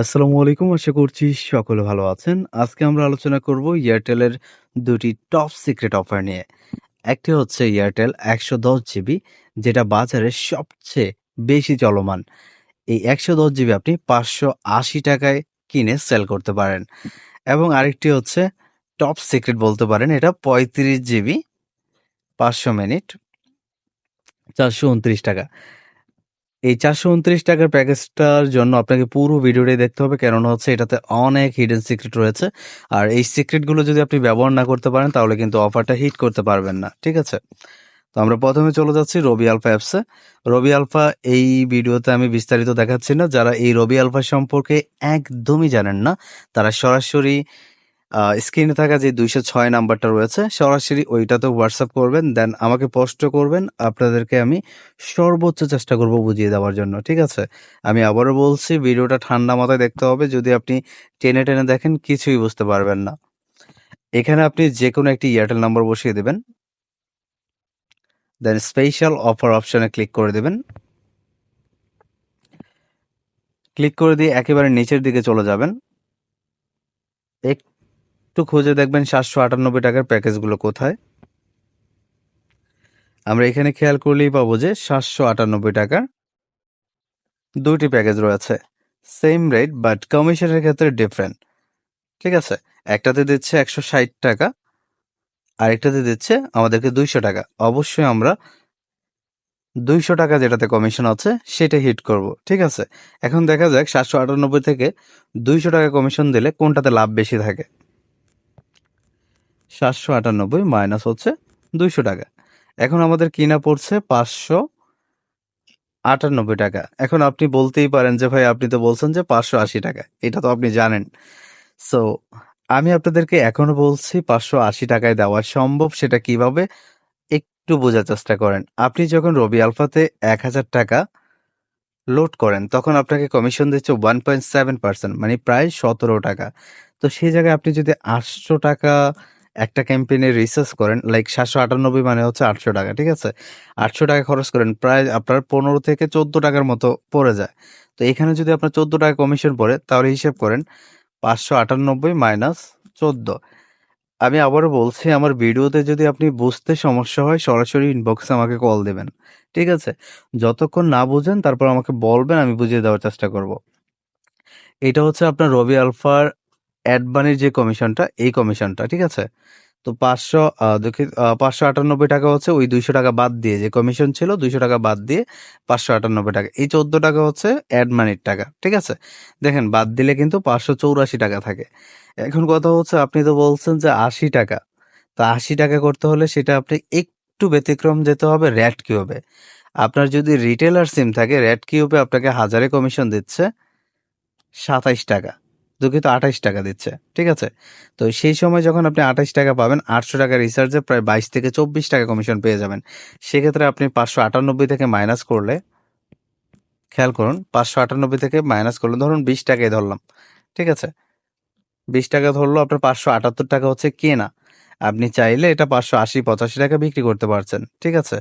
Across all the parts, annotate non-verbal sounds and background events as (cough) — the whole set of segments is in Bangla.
আসসালামু আলাইকুম, আশা করছি সকলে ভালো আছেন। আজকে আমরা আলোচনা করব এয়ারটেলের দুটি টপ সিক্রেট অফার নিয়ে। একটি হচ্ছে এয়ারটেল একশো দশ জিবি, যেটা বাজারে সবচেয়ে বেশি চলমান। এই একশো দশ জিবি আপনি পাঁচশো আশি টাকায় কিনে সেল করতে পারেন। এবং আরেকটি হচ্ছে টপ সিক্রেট বলতে পারেন, এটা পঁয়ত্রিশ জিবি, পাঁচশো মিনিট, চারশো উনত্রিশ টাকা। এই চারশো উনত্রিশ টাকার প্যাকেজটার জন্য আপনাকে পুরো ভিডিওটাই দেখতে হবে। কেননা হচ্ছে এটাতে অনেক হিডেন সিক্রেট রয়েছে। আর এই সিক্রেটগুলো যদি আপনি ব্যবহার না করতে পারেন, তাহলে কিন্তু অফারটা হিট করতে পারবেন না। ঠিক আছে? তো আমরা প্রথমে চলে যাচ্ছি রবি আলফা অ্যাপসে রবি আলফা এই ভিডিওতে আমি বিস্তারিত দেখাচ্ছি না। যারা এই রবি আলফা সম্পর্কে একদমই জানেন না, তারা সরাসরি স্ক্রিনে থাকা যে দুইশো ছয় নাম্বারটা রয়েছে, সরাসরি ওইটাতে হোয়াটসঅ্যাপ করবেন দেন আমাকে পোস্ট করবেন, আপনাদেরকে আমি সর্বোচ্চ চেষ্টা করব বুঝিয়ে দেওয়ার জন্য, ঠিক আছে? আমি আবারও বলছি, ভিডিওটা ঠান্ডা মাথায় দেখতে হবে, যদি আপনি টেনে টেনে দেখেন, কিছুই বুঝতে পারবেন না। এখানে আপনি যে কোনো একটি এয়ারটেল নাম্বার বসিয়ে দেবেন। দেন স্পেশাল অফার অপশনে ক্লিক করে দেবেন। ক্লিক করে দিয়ে একেবারে নিচের দিকে চলে যাবেন। একটু খুঁজে দেখবেন সাতশো আটানব্বই টাকার প্যাকেজগুলো কোথায়। আমরা এখানে খেয়াল করলেই পাবো যে সাতশো আটানব্বই টাকার দুইটি প্যাকেজ রয়েছে। সেম রেট, বাট কমিশনের ক্ষেত্রে ডিফারেন্ট। ঠিক আছে? একটাতে দিচ্ছে একশো ষাট টাকা, আরেকটাতে দিচ্ছে আমাদেরকে দুইশো টাকা। অবশ্যই আমরা দুইশো টাকা যেটাতে কমিশন আছে, সেটা হিট করব। ঠিক আছে? এখন দেখা যাক সাতশো আটানব্বই থেকে দুইশো টাকা কমিশন দিলে কোনটাতে লাভ বেশি থাকে। সাতশো আটানব্বই মাইনাস হচ্ছে দুইশো টাকা। এখন আমাদের কিনা পড়ছে পাঁচশো আটানব্বই টাকা। এখন আপনি বলতেই পারেন যে, ভাই, আপনি তো বলছেন যে পাঁচশো আশি টাকা। এটা তো আপনি জানেন। সো আমি আপনাদেরকে এখনও বলছি পাঁচশো আশি টাকায় দেওয়া সম্ভব সেটা কীভাবে? একটু বোঝার চেষ্টা করেন। আপনি যখন রবি আলফাতে এক হাজার টাকা লোড করেন, তখন আপনাকে কমিশন দিচ্ছে ওয়ান পয়েন্ট সেভেন পার্সেন্ট মানে প্রায় সতেরো টাকা। তো সেই জায়গায় আপনি যদি আটশো টাকা একটা ক্যাম্পেইনে রিসার্চ করেন লাইক সাতশো আটানব্বই মানে হচ্ছে আটশো টাকা, ঠিক আছে? আটশো টাকা খরচ করেন, প্রায় আপনার পনেরো থেকে চোদ্দ টাকার মতো পড়ে যায়। তো এখানে যদি আপনার চোদ্দ টাকা কমিশন পড়ে, তাহলে হিসেব করেন পাঁচশো আটানব্বই মাইনাস চোদ্দ। আমি আবারও বলছি, আমার ভিডিওতে যদি আপনি বুঝতে সমস্যা হয়, সরাসরি ইনবক্সে আমাকে কল দেবেন, ঠিক আছে? যতক্ষণ না বুঝেন, তারপর আমাকে বলবেন, আমি বুঝিয়ে দেওয়ার চেষ্টা করব। এটা হচ্ছে আপনার রবি আলফার অ্যাডবানির যে কমিশনটা এই কমিশনটা ঠিক আছে? তো পাঁচশো দুঃখিত পাঁচশো আটানব্বই টাকা হচ্ছে ওই দুইশো টাকা বাদ দিয়ে যে কমিশন ছিল, দুইশো টাকা বাদ দিয়ে পাঁচশো আটানব্বই টাকা। এই চোদ্দ টাকা হচ্ছে অ্যাডমানির টাকা, ঠিক আছে? দেখেন, বাদ দিলে কিন্তু পাঁচশো চৌরাশি টাকা থাকে। এখন কথা হচ্ছে, আপনি তো বলছেন যে আশি টাকা। তো আশি টাকা করতে হলে সেটা আপনি একটু ব্যতিক্রম যেতে হবে র্যাট কিউবে আপনার যদি রিটেলার সিম থাকে র্যাট কিউবে আপনাকে হাজারে কমিশন দিচ্ছে সাতাইশ টাকা। দুঃখিত আঠাইশ টাকা দিচ্ছে, ঠিক আছে? তো সেই সময় যখন আপনি আঠাইশ টাকা পাবেন, আটশো টাকা রিচার্জে প্রায় বাইশ থেকে চব্বিশ টাকা কমিশন পেয়ে যাবেন। সেক্ষেত্রে আপনি পাঁচশো আটানব্বই থেকে মাইনাস করলে, খেয়াল করুন, পাঁচশো আটানব্বই থেকে মাইনাস করলে, ধরুন বিশ টাকাই ধরলাম, ঠিক আছে? বিশ টাকা ধরলো, আপনার পাঁচশো আটাত্তর টাকা হচ্ছে কেনা। আপনি চাইলে এটা পাঁচশো আশি, পঁচাশি টাকা বিক্রি করতে পারছেন, ঠিক আছে?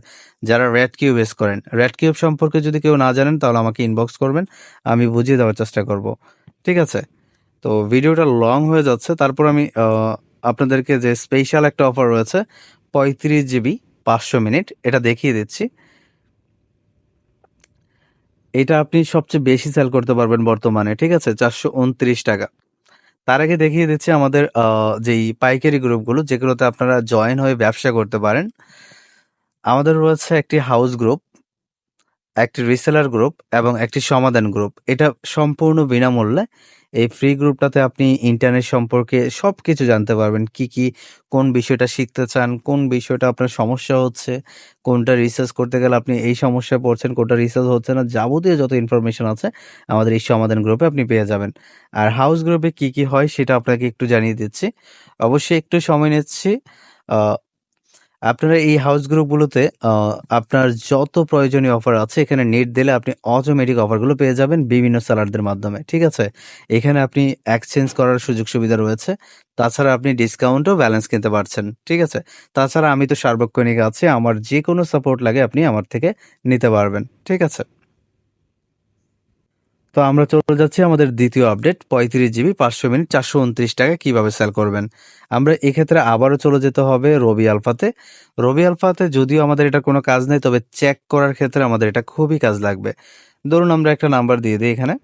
যারা রেড কিউব এস করেন রেড কিউব সম্পর্কে যদি কেউ না জানেন, তাহলে আমাকে ইনবক্স করবেন, আমি বুঝিয়ে দেওয়ার চেষ্টা করব, ঠিক আছে? তো ভিডিওটা লং হয়ে যাচ্ছে। তারপর আমি আপনাদেরকে যে স্পেশাল একটা অফার রয়েছে, পঁয়ত্রিশ জিবি পাঁচশো মিনিট এটা দেখিয়ে দিচ্ছি। এটা আপনি সবচেয়ে বেশি সেল করতে পারবেন বর্তমানে, ঠিক আছে? চারশো উনত্রিশ টাকা। তার আগে দেখিয়ে দিচ্ছি আমাদের যেই পাইকারি গ্রুপগুলো, যেগুলোতে আপনারা জয়েন হয়ে ব্যবসা করতে পারেন। আমাদের রয়েছে একটি হাউস গ্রুপ একটি রিসেলার গ্রুপ এবং একটি সমাধান গ্রুপ এটা সম্পূর্ণ বিনামূল্যে এই ফ্রি গ্রুপটাতে আপনি ইন্টারনেট সম্পর্কে সব কিছু জানতে পারবেন। কি কি, কোন বিষয়টা শিখতে চান, কোন বিষয়টা আপনার সমস্যা হচ্ছে, কোনটা রিসার্চ করতে গেলে আপনি এই সমস্যায় পড়ছেন, কোনটা রিসার্চ হচ্ছে না, যাবতীয় যত ইনফরমেশন আছে আমাদের এই সমাধান গ্রুপে আপনি পেয়ে যাবেন। আর হাউস গ্রুপে কি কি হয় সেটা আপনাকে একটু জানিয়ে দিচ্ছি। অবশ্যই একটু সময় নিচ্ছি। আপনারা এই হাউস গ্রুপগুলোতে আপনার যত প্রয়োজনীয় অফার আছে, এখানে নেট দিলে আপনি অটোমেটিক অফারগুলো পেয়ে যাবেন বিভিন্ন সেলারদের মাধ্যমে, ঠিক আছে? এখানে আপনি এক্সচেঞ্জ করার সুযোগ সুবিধা রয়েছে। তাছাড়া আপনি ডিসকাউন্টও ব্যালেন্স কিনতে পারছেন, ঠিক আছে? তাছাড়া আমি তো সার্বক্ষণিক আছি, আমার যে কোনো সাপোর্ট লাগে আপনি আমার থেকে নিতে পারবেন, ঠিক আছে? তো আমরা চলে যাচ্ছি আমাদের দ্বিতীয় আপডেট পঁয়ত্রিশ জিবি পাঁচশো মিনিট, চারশো উনত্রিশ টাকা কীভাবে সেল করবেন। আমরা এক্ষেত্রে আবারও চলে যেতে হবে রবি আলফাতে। রবি আলফাতে যদিও আমাদের এটা কোনো কাজ নেই, তবে চেক করার ক্ষেত্রে আমাদের এটা খুবই কাজ লাগবে। ধরুন আমরা একটা নাম্বার দিয়ে দিই এখানে।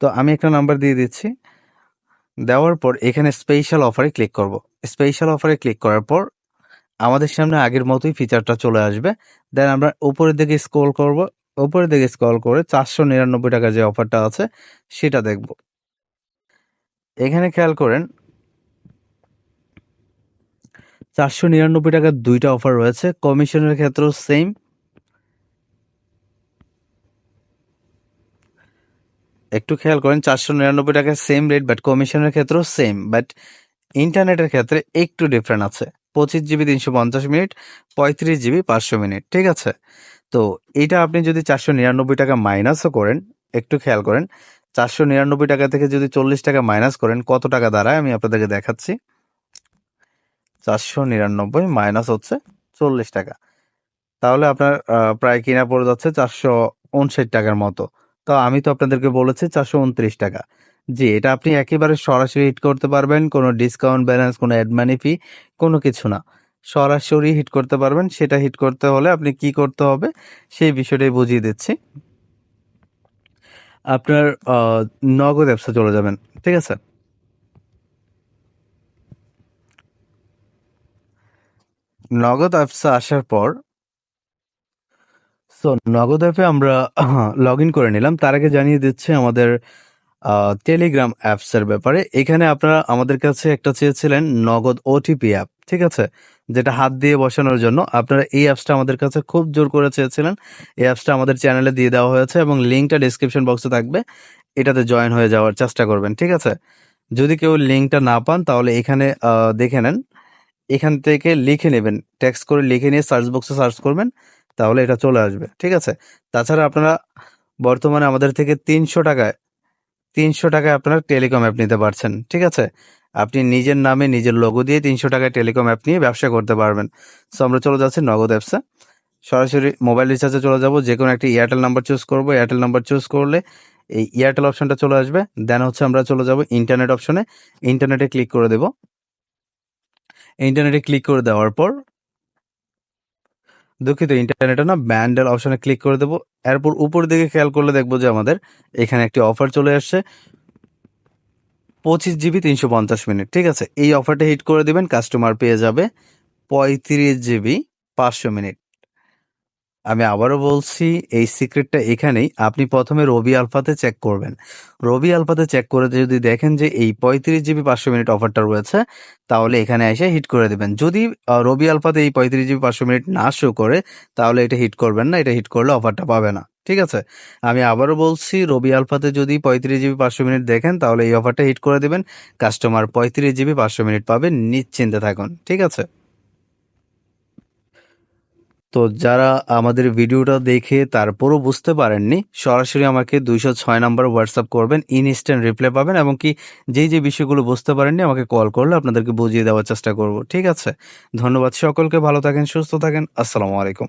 তো আমি একটা নাম্বার দিয়ে দিচ্ছি। দেওয়ার পর এখানে স্পেশাল অফারে ক্লিক করব। স্পেশাল অফারে ক্লিক করার পর আমাদের সামনে আগের মতোই ফিচারটা চলে আসবে। দেন আমরা উপরের দিকে স্ক্রল করব। উপরের দিকে স্ক্রল করে চারশো নিরানব্বই টাকার যে অফারটা আছে, সেটা দেখব। এখানে খেয়াল করেন, চারশো নিরানব্বই টাকার দুইটা অফার রয়েছে, কমিশনের ক্ষেত্রেও সেম একটু খেয়াল করেন, চারশো নিরানব্বই টাকা সেম রেট বাট কমিশনের ক্ষেত্রেও সেম বাট ইন্টারনেটের ক্ষেত্রে একটু ডিফারেন্ট আছে। পঁচিশ জিবি তিনশো পঞ্চাশ মিনিট পঁয়ত্রিশ জিবি পাঁচশো মিনিট ঠিক আছে? তো এটা আপনি যদি চারশো নিরানব্বই টাকা মাইনাসও করেন, একটু খেয়াল করেন, চারশো নিরানব্বই টাকা থেকে যদি চল্লিশ টাকা মাইনাস করেন, কত টাকা দাঁড়ায়? আমি আপনাদেরকে দেখাচ্ছি। চারশো নিরানব্বই মাইনাস হচ্ছে চল্লিশ টাকা। তাহলে আপনার প্রায় কিনা পড়ে যাচ্ছে চারশো উনষাট টাকার মতো। তো আমি তো আপনাদেরকে বলেছি চারশো উনত্রিশ টাকা। জি, এটা আপনি একেবারে সরাসরি হিট করতে পারবেন, কোনো ডিসকাউন্ট ব্যালেন্স কোনো অ্যাড মানি ফি কোনো কিছু না। সরাসরি হিট করতে পারবেন। সেটা হিট করতে হলে আপনি কি করতে হবে, সেই বিষয়টাই বুঝিয়ে দিচ্ছি। আপনার নগদ অ্যাপসে চলে যাবেন, ঠিক আছে? নগদ অ্যাপসে আসার পর সো নগদ অ্যাপে আমরা (coughs) লগ ইন করে নিলাম। তার আগে জানিয়ে দিচ্ছে আমাদের টেলিগ্রাম অ্যাপসের ব্যাপারে। এখানে আপনারা আমাদের কাছে একটা চেয়েছিলেন, নগদ ওটিপি অ্যাপ ঠিক আছে? যেটা হাত দিয়ে বসানোর জন্য। আপনারা এই অ্যাপসটা আমাদের কাছে খুব জোর করে চেয়েছিলেন। এই অ্যাপসটা আমাদের চ্যানেলে দিয়ে দেওয়া হয়েছে এবং লিঙ্কটা ডিসক্রিপশন বক্সে থাকবে। এটাতে জয়েন হয়ে যাওয়ার চেষ্টা করবেন, ঠিক আছে? যদি কেউ লিঙ্কটা না পান, তাহলে এখানে দেখে নেন। এখান থেকে লিখে নেবেন। টেক্সট করে লিখে নিয়ে সার্চ বক্সে সার্চ করবেন, তাহলে এটা চলে আসবে, ঠিক আছে? তাছাড়া আপনারা বর্তমানে আমাদের থেকে তিনশো টাকায় তিনশো টাকায় আপনারা টেলিকম অ্যাপ নিতে পারছেন, ঠিক আছে? আপনি নিজের নামে নিজের লোগো দিয়ে তিনশো টাকায় টেলিকম অ্যাপ নিয়ে ব্যবসা করতে পারবেন। সো আমরা চলে যাচ্ছি নগদ অ্যাপসে সরাসরি মোবাইল রিচার্জে চলে যাব। যে কোনো একটা এয়ারটেল নাম্বার চুজ করব। এয়ারটেল নাম্বার চুজ করলে এই এয়ারটেল অপশনটা চলে আসবে। দেন হচ্ছে আমরা চলে যাব ইন্টারনেট অপশনে ইন্টারনেটে ক্লিক করে দেব। ইন্টারনেটে ক্লিক করে দেওয়ার পর দুঃখিত ইন্টারনেটে না ব্যান্ডেল অপশনে ক্লিক করে দেবো। এরপর উপর দিকে খেয়াল করলে দেখব যে আমাদের এখানে একটি অফার চলে আসছে। পঁচিশ জিবি তিনশো পঞ্চাশ মিনিট, ঠিক আছে? এই অফারটা হিট করে দিবেন কাস্টমার পেয়ে যাবে পঁয়ত্রিশ জিবি পাঁচশো মিনিট। আমি আবারও বলছি, এই সিক্রেটটা এখানেই। আপনি প্রথমে রবি আলফাতে চেক করবেন। রবি আলফাতে চেক করে যদি দেখেন যে এই পঁয়ত্রিশ জিবি পাঁচশো মিনিট অফারটা রয়েছে, তাহলে এখানে এসে হিট করে দেবেন। যদি রবি আলফাতে এই পঁয়ত্রিশ জিবি পাঁচশো মিনিট না শো করে, তাহলে এটা হিট করবেন না, এটা হিট করলে অফারটা পাবে না। ঠিক আছে? আমি আবারও বলছি, রবি আলফাতে যদি পঁয়ত্রিশ জিবি পাঁচশো মিনিট দেখেন, তাহলে এই অফারটা হিট করে দেবেন। কাস্টমার পঁয়ত্রিশ জিবি পাঁচশো মিনিট পাবেন নিশ্চিন্তে থাকুন। ঠিক আছে? তো যারা আমাদের ভিডিওটা দেখে তারপরও বুঝতে পারেননি, সরাসরি আমাকে দুইশো ছয় নাম্বার হোয়াটসঅ্যাপ করবেন ইনস্ট্যান্ট রিপ্লাই পাবেন এবং কি যেই যে বিষয়গুলো বুঝতে পারেননি আমাকে কল করলে আপনাদেরকে বুঝিয়ে দেওয়ার চেষ্টা করব। ঠিক আছে? ধন্যবাদ সকলকে, ভালো থাকেন, সুস্থ থাকেন, আসসালামু আলাইকুম।